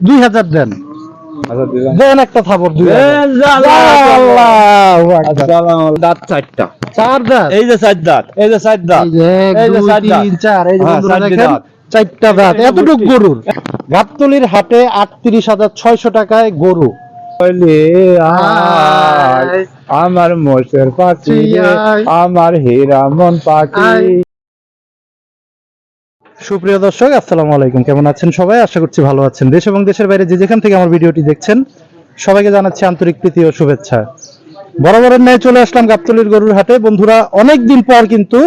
দুই হাজার দেন। আচ্ছা দেন একটা থাপড় দুই দাঁত চারটা। চার দাঁত। এই যে চার দাঁত এই যে চার দাঁত এই যে চার দাঁত। তিন, চার, এই যে হ্যাঁ, চারটি দাঁত। এতটুক। গরুর। গাবতলির হাটে আটত্রিশ হাজার ছয়শো টাকায় গরু। আমার মোষের পাখি। আমার হীরা মন পাখি। সুপ্রিয় দর্শক, আসসালামু আলাইকুম। কেমন আছেন সবাই? আশা করছি ভালো আছেন। দেশ এবং দেশের বাইরে যে যেখান থেকে আমার ভিডিওটি দেখছেন, সবাইকে জানাচ্ছি আন্তরিক প্রীতি ও শুভেচ্ছা। বরাবরের ন্যায় চলে আসলাম গাবতলির গরুর হাটে। বন্ধুরা অনেক দিন পর কিন্তু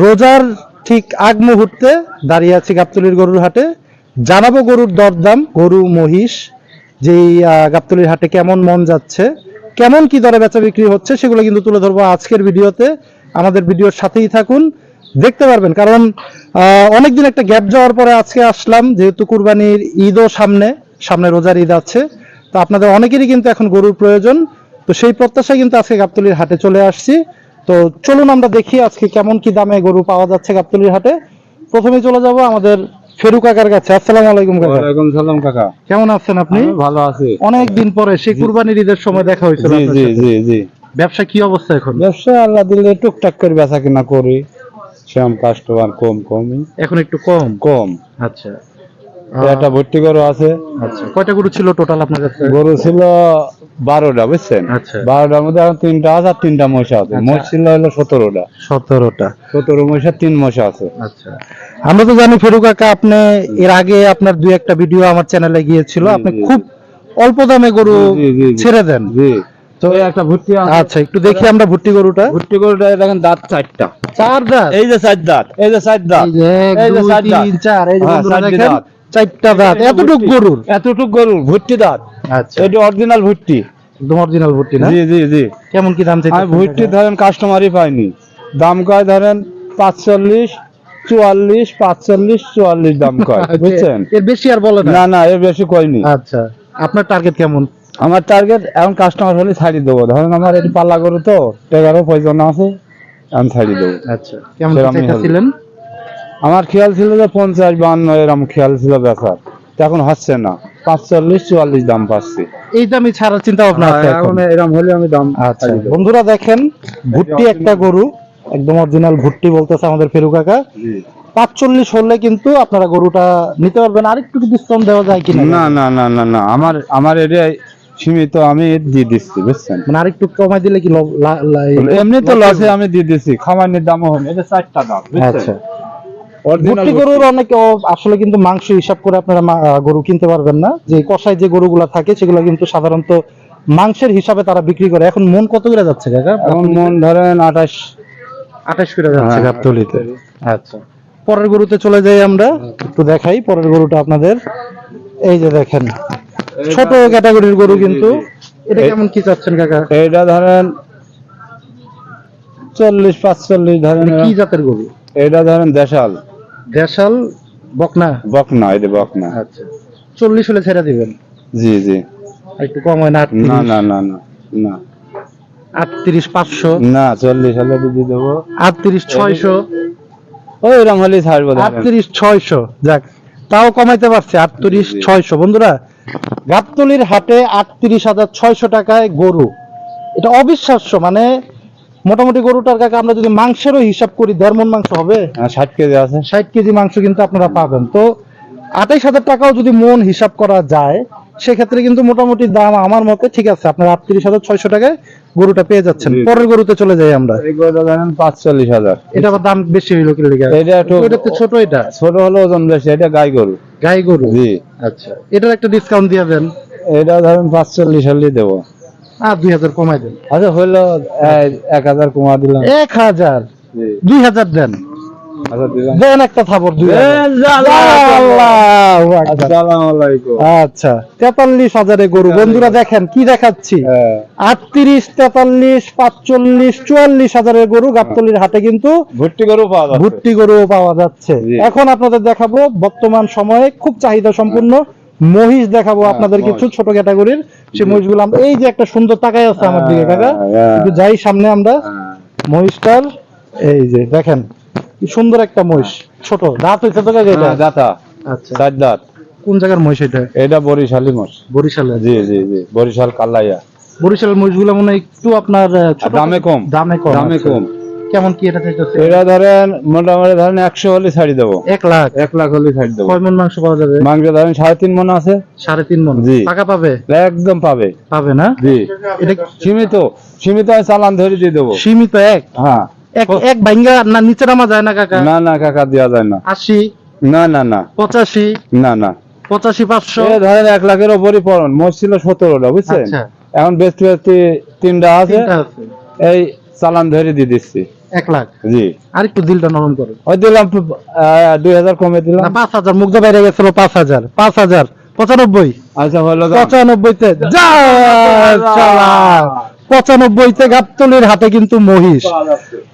রোজার ঠিক আগ মুহূর্তে দাঁড়িয়ে আছি গাবতলির গরুর হাটে। জানাব গরুর দরদাম, গরু, মহিষ, যেই গাবতলির হাটে কেমন মন যাচ্ছে, কেমন কি দরে বেচা বিক্রি হচ্ছে, সেগুলো কিন্তু তুলে ধরবো আজকের ভিডিওতে। আমাদের ভিডিওর সাথেই থাকুন। দেখতে পারবেন। কারণ আহ, অনেকদিন একটা গ্যাপ যাওয়ার পরে আজকে আসলাম যেহেতু কুরবানির ঈদও সামনে সামনে রোজার ঈদ আছে। তো আপনাদের অনেকেরই কিন্তু এখন গরুর প্রয়োজন। তো সেই প্রত্যাশায় কিন্তু আজকে গাবতলির হাটে চলে আসছি। তো চলুন আমরা দেখি আজকে কেমন কি দামে গরু পাওয়া যাচ্ছে গাবতলির হাটে। প্রথমে চলে যাব আমাদের ফেরু কাকার কাছে। আসসালামু আলাইকুম কাকা। ওয়ালাইকুম সালাম কাকা। কেমন আছেন আপনি? ভালো আছি। অনেক দিন পরে সেই কুরবানির ঈদের সময় দেখা হয়েছিল জি জি জি জি। ব্যবসা কি অবস্থা এখন? ব্যবসা আল্লাহ দিলে টুকটাক করে বেচা কিনা করি। সেরকম কাস্টমার কম কমই। এখন একটু কম? কম। আচ্ছা। একটা ভর্তি গরু আছে। আচ্ছা। কয়টা গরু ছিল টোটাল আপনার কাছে? গরু ছিল বারোটা বুঝছেন? আচ্ছা। বারোটার মধ্যে এখন তিনটা আছে আর তিনটা মশা আছে। আচ্ছা। মোষ ছিল হলো সতেরোটা। সতেরোটা। সতেরো মশা তিন মশা আছে। আচ্ছা। আমরা তো জানি ফেরু কাকা আপনি এর আগে আপনার দুই একটা ভিডিও আমার চ্যানেলে গিয়েছিল। আপনি খুব অল্প দামে গরু। ছেড়ে দেন। জি। তো একটা ভর্তি আচ্ছা একটু দেখি আমরা ভর্তি গরুটা। ভর্তি গরুটা দেখেন দাঁত চারটা। চার দাঁত? এই যে চার দাঁত এই যে চার দাঁত এই যে এক, এই যে দুই, চার দাঁত। চার এই যে বন্ধুরা দেখেন চারটা দাঁত। এতটুক গরুর? এতটুক গরুর ভর্তি দাঁত। আচ্ছা। এটি অরিজিনাল ভর্তি একদম অরিজিনাল ভর্তি না? জি জি জি। কেমন কি দাম চাইছেন ধরেন কাস্টমারই পাইনি। দাম কয় ধরেন? পাঁচচল্লিশ চুয়াল্লিশ পাঁচচল্লিশ চুয়াল্লিশ দাম কয়। বুঝছেন? এর বেশি আর বলে না? না না এর বেশি কয়নি। আচ্ছা আপনার টার্গেট কেমন? আমার টার্গেট এখন কাস্টমার হলে ছাড়িয়ে দেবো। ধরেন আমার এটি পাল্লা গরু তো এগারো পয়জন আছে আমি ছাড়িয়ে দেবো। আচ্ছা কেমন চাইতেছিলেন? আমার খেয়াল ছিল যে পঞ্চাশ বান্ন এরকম খেয়াল ছিল তো এখন হচ্ছে না পাঁচচল্লিশ চুয়াল্লিশ দাম পাচ্ছি। এই দামই ছাড়ার চিন্তা ভাবনা আছে এখন? এরকম হলে আমি দাম আচ্ছা বন্ধুরা দেখেন ভুট্টি একটা গরু একদম অরিজিনাল ভুট্টি বলতেছে আমাদের ফেরু কাকা। পাঁচচল্লিশ হলে কিন্তু আপনারা গরুটা নিতে পারবেন। আরেকটু ডিসকাউন্ট দেওয়া যায় কিনা? না না না না না আমার আমার এটা সীমিত আমি দিয়ে দিচ্ছি বুঝছেন? মানে আরেকটু কমাই দিলে কি এমনি তো লসে আমি দিয়ে দিচ্ছি খামারের দামও হবে এটা চারটা দাম আচ্ছা। ভুট্টি গরুর অনেক আসলে কিন্তু মাংস হিসাব করে আপনারা গরু কিনতে পারবেন না। যে কষায় যে গরুগুলা থাকে সেগুলো কিন্তু সাধারণত মাংসের হিসাবে তারা বিক্রি করে। এখন মন কত করে যাচ্ছে কাকা? এখন মন ধরেন আঠাশ। আঠাশ করে যাচ্ছে হ্যাঁ। গাবতলিতে। আচ্ছা। পরের গরুতে চলে যাই আমরা একটু দেখাই পরের গরুটা আপনাদের। এই যে দেখেন ছোট ক্যাটাগরির গরু কিন্তু। এটা কেমন কি চাচ্ছেন কাকা? এইটা ধরেন চল্লিশ পাঁচচল্লিশ ধরেন কি জাতের গরু? এটা ধরেন দেশাল। দেশাল বকনা? বকনা এটা বকনা। আচ্ছা। চল্লিশ হলে ছেড়ে দিবেন? জি জি। একটু কম হয় না না না না না না। আটত্রিশ পাঁচশো? না চল্লিশ হলে দিয়ে দেবো। আটত্রিশ ছয়শো? ওই রকম হলে ছাড়বো আটত্রিশ ছয়শো। যাক তাও কমাইতে পারছে। আটত্রিশ। ছয়শো। বন্ধুরা গাবতলির হাটে আটত্রিশ হাজার ছয়শো টাকায় গরু। এটা অবিশ্বাস্য মানে মোটামুটি গরুটার কাকে আমরা যদি মাংসেরও হিসাব করি দেড় মন মাংস হবে? হ্যাঁ, ষাট কেজি আছে। ষাট কেজি মাংস কিন্তু আপনারা পাবেন। তো আটাইশ হাজার টাকাও যদি মন হিসাব করা যায় সেক্ষেত্রে কিন্তু মোটামুটি দাম আমার মতে ঠিক আছে আপনারা আটত্রিশ হাজার ছয়শো টাকায় গরুটা পেয়ে যাচ্ছেন। পরের গরুতে চলে যাই আমরা। এই গরুটা ধরেন পাঁচচল্লিশ হাজার। এটা আবার দাম বেশি হইল কি লেগে এটা একটু ছোট এটা। ছোট হলো ওজন বেশি এটা গাই গরু। গাই গরু? জি। আচ্ছা। এটার একটা ডিসকাউন্ট দিয়ে দেন। এটা ধরেন পাঁচচল্লিশ হলে দেবো। আর দুই হাজার কমাই দেন। আচ্ছা হইল এক হাজার কমা দিলাম। এক হাজার। দুই হাজার দেন। দেন একটা থাপড় দুই আচ্ছা তেতাল্লিশ হাজারে গরু। বন্ধুরা দেখেন কি দেখাচ্ছি। হ্যাঁ, আটত্রিশ তেতাল্লিশ পাঁচচল্লিশ চুয়াল্লিশ হাজারের গরু গাবতলির হাটে কিন্তু ভর্তি গরু পাওয়া যাচ্ছে। ভুট্টি গরু পাওয়া যাচ্ছে। এখন আপনাদের দেখাবো বর্তমান সময়ে খুব চাহিদা সম্পূর্ণ মহিষ দেখাবো হ্যাঁ, আপনাদের কিছু ছোট ক্যাটাগরির। সেই। মহিষগুলো আমরা- এই যে একটা সুন্দর তাকাই আছে আমার দিকে কাকা। হ্যাঁ, যাই সামনে আমরা। হ্যাঁ। মহিষটার এই যে দেখেন। কি সুন্দর একটা মহিষ। ছোট। দাঁত হইছে তো কাকা এটা? হ্যাঁ, আচ্ছা। চার দাঁত। কোন জায়গার মহিষ এটা? এটা বরিশালি মোষ বরিশালের জি জি জি। বরিশাল কালাইয়া বরিশালের মহিষগুলো মনে হয় একটু আপনার দামে কম। দামে কম। দামে আচ্ছা। কম। কেমন কি এটা চাইতেছে এটা ধরেন মোটামুটি ধরেন একশো হলে ছাড়ি দেবো। এক লাখ? এক লাখ হলে ছাড়ি দেবো। কয় মন মাংস পাওয়া যাবে? মাংস ধরেন সাড়ে তিন মন আছে। সাড়ে তিন মন। জি। টাকা পাবে? একদম পাবে। পাবে না? জি। এটা সীমিত। সীমিত চালান ধরে দিয়ে দেবো। সীমিত এক? হ্যাঁ। এক এক ভাঙ্গা না নিচে নামা যায় না কাকা? না না কাকা দেওয়া যায় না। আশি? না না না। পঁচাশি? না না। পঁচাশি পাঁচশো? ধরেন এক লাখের ওপরই পড়ন মোট ছিল সতেরোটা বুঝছেন? আচ্ছা। এখন তিনটা আছে এই চালান ধরে দিয়ে দিচ্ছি। এক লাখ? জি। আর একটু দিলটা নরম করে। ওই দিলাম দুই হাজার কমে দিলাম। পাঁচ হাজার মুগ্ধ বাইরে গেছিল পাঁচ হাজার। পাঁচ হাজার পঁচানব্বই। আচ্ছা হলো। পঁচানব্বইতে যা শালা। পঁচানব্বইতে গাবতলির হাতে কিন্তু মহিষ।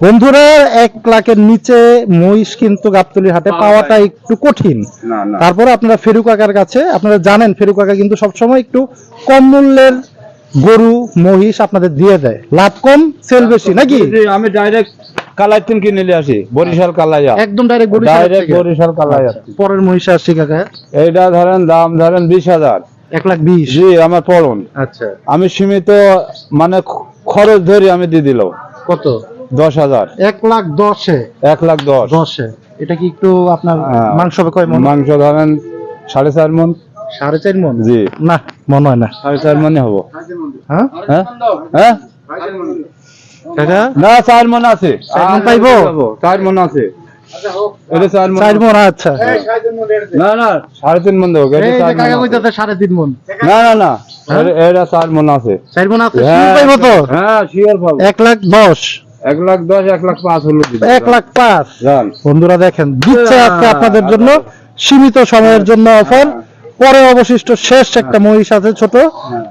বন্ধুরা এক লাখের নিচে মহিষ কিন্তু গাবতলির হাতে পাওয়াটা একটু কঠিন। তারপরে আপনারা ফেরু কাকার কাছে আপনারা জানেন ফেরু কাকা কিন্তু সবসময় একটু কম মূল্যের গরু মহিষ আপনাদের দিয়ে দেয়। লাভ কম সেল বেশি নাকি? আমি ডাইরেক্ট কালাই তিন কিনে নিয়ে আসি বরিশাল কালাইয়া একদম ডাইরেক্ট ডাইরেক্ট বরিশাল কালাইয়া পরের মহিষে আসছি কাকা। এইটা ধরেন দাম ধরেন বিশ হাজার। এক লাখ বিশ। জি আমার পড়ুন আচ্ছা। আমি সীমিত মানে খরচ ধরে আমি দিয়ে দিল কত? দশ হাজার। এক লাখ দশে? এক লাখ দশ। দশে। এটা কি একটু আপনার হ্যাঁ। মাংস হবে কয় মন? মাংস ধরেন সাড়ে চার মন। সাড়ে চার মন? জি। না মনে হয় না। সাড়ে চার মনে হব। হ্যাঁ? হ্যাঁ? হ্যাঁ? না চার মন আছে। চার মণ পাইবো? চার মন আছে। এটা চার মন। চার মন আচ্ছা। না না সাড়ে তিন মন দেবো এটা চার কাকা কইতাছে সাড়ে তিন মন। না না না এটা- এটা চার মন আছে। চার মন আছে হ্যাঁ, পাইবো তো? হ্যাঁ শিওর পাবো। এক লাখ দশ। এক লাখ দশ এক লাখ পাঁচ হলো এক লাখ পাঁচ। বন্ধুরা দেখেন দিচ্ছে আজকে আপনাদের জন্য সীমিত সময়ের জন্য অফার। পরে অবশিষ্ট শেষ একটা মহিষ আছে ছোট।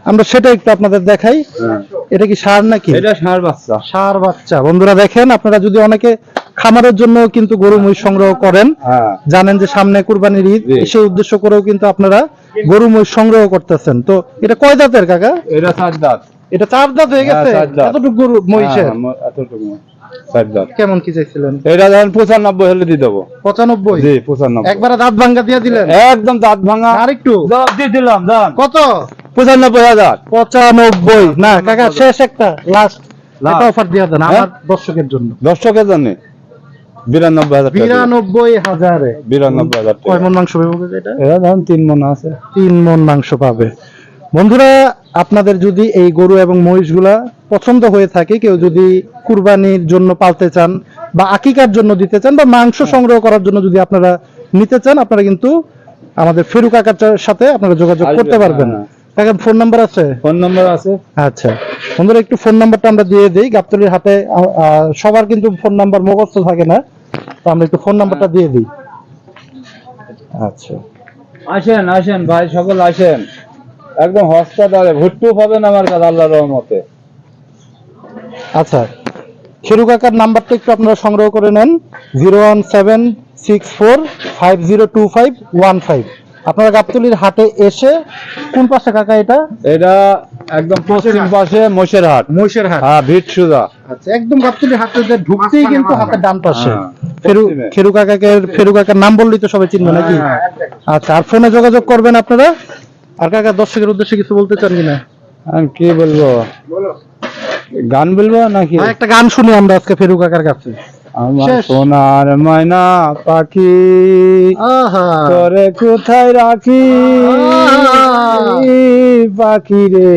আমরা সেটা একটু আপনাদের দেখাই। হ্যাঁ। এটা কি সার নাকি? এটা ষাঁড় বাচ্চা। সার বাচ্চা। বন্ধুরা দেখেন আপনারা যদি অনেকে খামারের জন্য কিন্তু গরু মহিষ সংগ্রহ করেন হ্যাঁ। জানেন যে সামনে কুরবানির ঈদ। সেই উদ্দেশ্য করেও কিন্তু আপনারা গরু মহিষ সংগ্রহ করতেছেন। তো এটা কয় দাঁতের কাকা? এটা চার দাঁত এটা চার দাঁত হয়ে গেছে? হ্যাঁ, এতটুকু গরু মহিষের? হ্যাঁ, এতটুকু চার দাঁত কেমন কি চাইছিলেন? এটা ধরেন পঁচানব্বই হলে দিয়ে দেবো। পঁচানব্বই? জি পঁচানব্বই। একবারে দাঁত ভাঙ্গা দিয়ে দিলেন? একদম দাঁত ভাঙা। আর একটু? দিয়ে দিলাম দাঁত কত? পঁচানব্বই হাজার। পঁচানব্বই। না কাকা শেষ একটা লাস্ট একটা অফার দিয়ে দেন? আমার দর্শকের জন্য। দর্শকের জন্য। বিরানব্বই হাজার বিরানব্বই হাজারে। বিরানব্বই হাজার কয় মন মাংস পাবো এটা? এটা ধরেন তিন মন আছে। তিন মন মাংস পাবে। বন্ধুরা আপনাদের যদি এই গরু এবং মহিষগুলা পছন্দ হয়ে থাকে কেউ যদি কুরবানির জন্য পালতে চান বা আকিকার জন্য দিতে চান বা মাংস সংগ্রহ করার জন্য যদি আপনারা নিতে চান আপনারা কিন্তু আমাদের ফেরুক কাকার সাথে আপনারা যোগাযোগ করতে পারবেন। হ্যাঁ, ফোন নাম্বার আছে? ফোন নম্বর আছে। আচ্ছা। বন্ধুরা একটু ফোন নাম্বারটা আমরা দিয়ে দিই। গাবতলির হাতে সবার কিন্তু ফোন নাম্বার মুখস্থ থাকে না। তো আমরা একটু ফোন নাম্বারটা দিয়ে দিই। আচ্ছা। আসেন আসেন ভাই সকল আসেন। একদম হসপিটালে ভর্তিও পাবেন আমার কাছে আল্লাহ রহমতে। আচ্ছা খেরু কাকার নাম্বারটা একটু আপনারা সংগ্রহ করে নেন zero one seven six four five zero two five one five. আপনারা গাবতলির হাটে এসে কোন পাশে কাকা এটা? এটা একদম পশ্চিম পাশে মোশের হাট মহিষের হাট হ্যাঁ ভিট সুদা আচ্ছা একদম গাবতলির হাটে যে ঢুকতেই কিন্তু হাতের ডান পাশে। হ্যাঁ, ফেরু খেরু কাকাকে ফেরু কাকার নাম বললেই তো সবাই চিনবে নাকি? হ্যাঁ। আচ্ছা আর ফোনে যোগাযোগ করবেন আপনারা? আর কাকা দর্শকের উদ্দেশ্যে কিছু বলতে চান কিনা? আমি কি বলব? গান বলব নাকি? একটা গান শুনি আমরা আজকে ফেরু কাকার কাছে। আমার সোনার ময়না পাখি তোরে কোথায় রাখি? পাখি রে।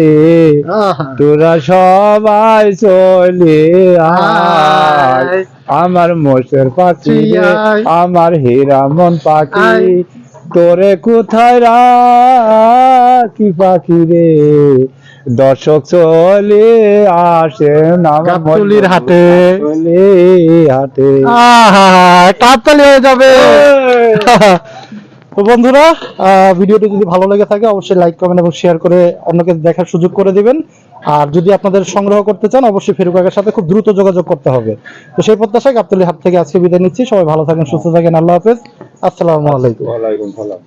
তোরা সবাই চলে। আমার মোষের পাখি আমার হীরামন পাখি। তোরে কোথায় রাখি পাখি রে? দর্শক চলে আমার গাবতলির হাটে। হাটে। হয়ে যাবে। তো বন্ধুরা ভিডিওটি যদি ভালো লেগে থাকে অবশ্যই লাইক কমেন্ট এবং শেয়ার করে অন্যকে দেখার সুযোগ করে দিবেন। আর যদি আপনাদের সংগ্রহ করতে চান অবশ্যই ফেরুক কাকার সাথে খুব দ্রুত যোগাযোগ করতে হবে। তো সেই প্রত্যাশায় গাবতলি হাট থেকে আজকে বিদায় নিচ্ছি। সবাই ভালো থাকেন সুস্থ থাকেন। আল্লাহ হাফেজ। আসসালামু আলাইকুম। ওয়ালাইকুম সালাম